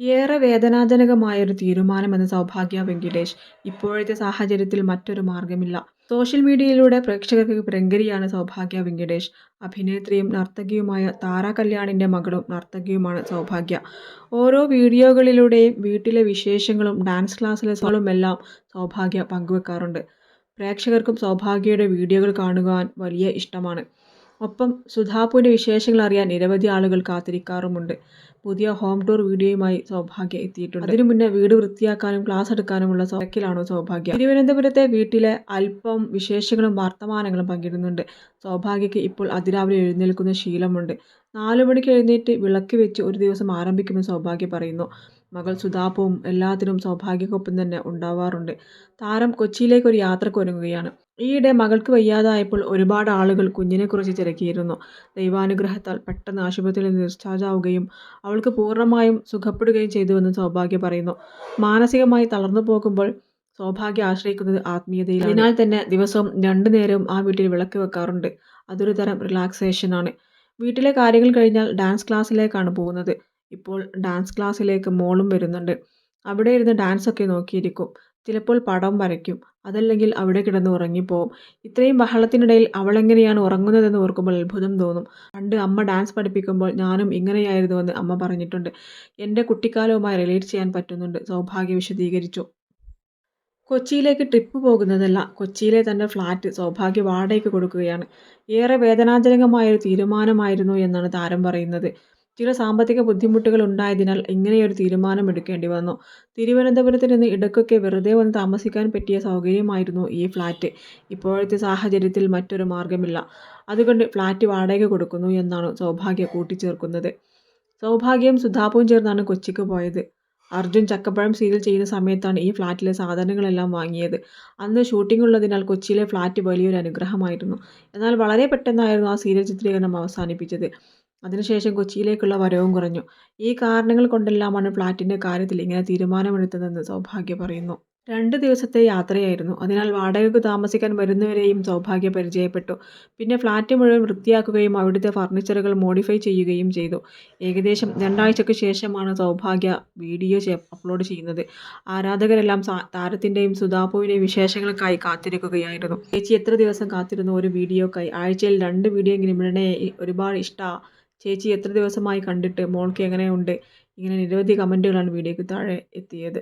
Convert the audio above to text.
ഏറെ വേദനാജനകമായൊരു തീരുമാനമെന്ന് സൗഭാഗ്യ വെങ്കിടേഷ്. ഇപ്പോഴത്തെ സാഹചര്യത്തിൽ മറ്റൊരു മാർഗമില്ല. സോഷ്യൽ മീഡിയയിലൂടെ പ്രേക്ഷകർക്ക് പ്രിയങ്കരിയാണ് സൗഭാഗ്യ വെങ്കിടേഷ്. അഭിനേത്രിയും നർത്തകിയുമായ താര കല്യാണിന്റെ മകളും നർത്തകിയുമാണ് സൗഭാഗ്യ. ഓരോ വീഡിയോകളിലൂടെയും വീട്ടിലെ വിശേഷങ്ങളും ഡാൻസ് ക്ലാസിലെ സോളുമെല്ലാം സൗഭാഗ്യ പങ്കുവെക്കാറുണ്ട്. പ്രേക്ഷകർക്കും സൗഭാഗ്യയുടെ വീഡിയോകൾ കാണുവാൻ വലിയ ഇഷ്ടമാണ്. ഒപ്പം സുധാപുവിന്റെ വിശേഷങ്ങൾ അറിയാൻ നിരവധി ആളുകൾ കാത്തിരിക്കാറുമുണ്ട്. പുതിയ ഹോം ടൂർ വീഡിയോയുമായി സൗഭാഗ്യ എത്തിയിട്ടുണ്ട്. അതിനു മുന്നേ വീട് വൃത്തിയാക്കാനും ക്ലാസ് എടുക്കാനുമുള്ള തിരക്കിലാണ് സൗഭാഗ്യ. തിരുവനന്തപുരത്തെ വീട്ടിലെ അല്പം വിശേഷങ്ങളും വർത്തമാനങ്ങളും പങ്കിടുന്നുണ്ട്. സൗഭാഗ്യയ്ക്ക് ഇപ്പോൾ അതിരാവിലെ എഴുന്നേൽക്കുന്ന ശീലമുണ്ട്. നാലു മണിക്ക് എഴുന്നേറ്റ് വിളക്ക് വെച്ച് ഒരു ദിവസം ആരംഭിക്കുമെന്ന് സൗഭാഗ്യ പറയുന്നു. മകൾ സുതാപവും എല്ലാത്തിനും സൗഭാഗ്യക്കൊപ്പം തന്നെ ഉണ്ടാവാറുണ്ട്. താരം കൊച്ചിയിലേക്ക് ഒരു യാത്രയ്ക്ക് ഒരുങ്ങുകയാണ്. ഈയിടെ മകൾക്ക് വയ്യാതായപ്പോൾ ഒരുപാട് ആളുകൾ കുഞ്ഞിനെക്കുറിച്ച് തിരക്കിയിരുന്നു. ദൈവാനുഗ്രഹത്താൽ പെട്ടെന്ന് ആശുപത്രിയിൽ ഡിസ്ചാർജ് ആവുകയും അവൾക്ക് പൂർണമായും സുഖപ്പെടുകയും ചെയ്തുവെന്ന് സൗഭാഗ്യ പറയുന്നു. മാനസികമായി തളർന്നു പോകുമ്പോൾ സൗഭാഗ്യം ആശ്രയിക്കുന്നത് ആത്മീയതയിൽ അതിനാൽ തന്നെ ദിവസവും രണ്ടു നേരവും ആ വീട്ടിൽ വിളക്ക് വെക്കാറുണ്ട്. അതൊരു തരം റിലാക്സേഷനാണ്. വീട്ടിലെ കാര്യങ്ങൾ കഴിഞ്ഞാൽ ഡാൻസ് ക്ലാസ്സിലേക്കാണ് പോകുന്നത്. ഇപ്പോൾ ഡാൻസ് ക്ലാസ്സിലേക്ക് മോളും വരുന്നുണ്ട്. അവിടെ ഇരുന്ന് ഡാൻസൊക്കെ നോക്കിയിരിക്കും. ചിലപ്പോൾ പടം വരയ്ക്കും. അതല്ലെങ്കിൽ അവിടെ കിടന്ന് ഉറങ്ങിപ്പോവും. ഇത്രയും ബഹളത്തിനിടയിൽ അവളെങ്ങനെയാണ് ഉറങ്ങുന്നതെന്ന് ഓർക്കുമ്പോൾ അത്ഭുതം തോന്നും. പണ്ട് അമ്മ ഡാൻസ് പഠിപ്പിക്കുമ്പോൾ ഞാനും ഇങ്ങനെയായിരുന്നുവെന്ന് അമ്മ പറഞ്ഞിട്ടുണ്ട്. എന്റെ കുട്ടിക്കാലവുമായി റിലേറ്റ് ചെയ്യാൻ പറ്റുന്നുണ്ട് സൗഭാഗ്യ വിശദീകരിച്ചു. കൊച്ചിയിലേക്ക് ട്രിപ്പ് പോകുന്നതല്ല. കൊച്ചിയിലെ തന്റെ ഫ്ലാറ്റ് സൗഭാഗ്യ വാടകയ്ക്ക് കൊടുക്കുകയാണ്. ഏറെ വേദനാജനകമായൊരു തീരുമാനമായിരുന്നു എന്നാണ് താരം പറയുന്നത്. ചില സാമ്പത്തിക ബുദ്ധിമുട്ടുകൾ ഉണ്ടായതിനാൽ ഇങ്ങനെയൊരു തീരുമാനമെടുക്കേണ്ടി വന്നു. തിരുവനന്തപുരത്ത് നിന്ന് ഇടയ്ക്കൊക്കെ വെറുതെ വന്ന് താമസിക്കാൻ പറ്റിയ സൗകര്യമായിരുന്നു ഈ ഫ്ലാറ്റ് ഇപ്പോഴത്തെ സാഹചര്യത്തിൽ മറ്റൊരു മാർഗമില്ല. അതുകൊണ്ട് ഫ്ലാറ്റ് വാടക കൊടുക്കുന്നു എന്നാണ് സൗഭാഗ്യ കൂട്ടിച്ചേർക്കുന്നത്. സൗഭാഗ്യം സുധാപ്പും ചേർന്നാണ് കൊച്ചിക്ക് പോയത്. അർജുൻ ചക്കപ്പഴം സീരിയൽ ചെയ്യുന്ന സമയത്താണ് ഈ ഫ്ലാറ്റിലെ സാധനങ്ങളെല്ലാം വാങ്ങിയത്. അന്ന് ഷൂട്ടിംഗ് ഉള്ളതിനാൽ കൊച്ചിയിലെ ഫ്ലാറ്റ് വലിയൊരു അനുഗ്രഹമായിരുന്നു. എന്നാൽ വളരെ പെട്ടെന്നായിരുന്നു ആ സീരിയൽ ചിത്രീകരണം അവസാനിപ്പിച്ചത്. അതിനുശേഷം കൊച്ചിയിലേക്കുള്ള വരവും കുറഞ്ഞു. ഈ കാരണങ്ങൾ കൊണ്ടെല്ലാമാണ് ഫ്ളാറ്റിന്റെ കാര്യത്തിൽ ഇങ്ങനെ തീരുമാനമെടുത്തതെന്ന് സൗഭാഗ്യ പറയുന്നു. രണ്ട് ദിവസത്തെ യാത്രയായിരുന്നു. അതിനാൽ വാടകയ്ക്ക് താമസിക്കാൻ വരുന്നവരെയും സൗഭാഗ്യ പരിചയപ്പെട്ടു. പിന്നെ ഫ്ളാറ്റ് മുഴുവൻ വൃത്തിയാക്കുകയും അവിടുത്തെ ഫർണിച്ചറുകൾ മോഡിഫൈ ചെയ്യുകയും ചെയ്തു. ഏകദേശം രണ്ടാഴ്ചയ്ക്ക് ശേഷമാണ് സൗഭാഗ്യ വീഡിയോ അപ്ലോഡ് ചെയ്യുന്നത്. ആരാധകരെല്ലാം താരത്തിന്റെയും സുധാപുവിന്റെയും വിശേഷങ്ങൾക്കായി കാത്തിരിക്കുകയായിരുന്നു. ചേച്ചി എത്ര ദിവസം കാത്തിരുന്നു ഒരു വീഡിയോക്കായി ആഴ്ചയിൽ രണ്ട് വീഡിയോ എങ്കിലും ഇടണേ ഒരുപാട് ഇഷ്ടാ ചേച്ചി എത്ര ദിവസമായി കണ്ടിട്ട് മോൾക്ക് എങ്ങനെയുണ്ട് ഇങ്ങനെ നിരവധി കമന്റുകളാണ് വീഡിയോയ്ക്ക് താഴെ എത്തിയത്.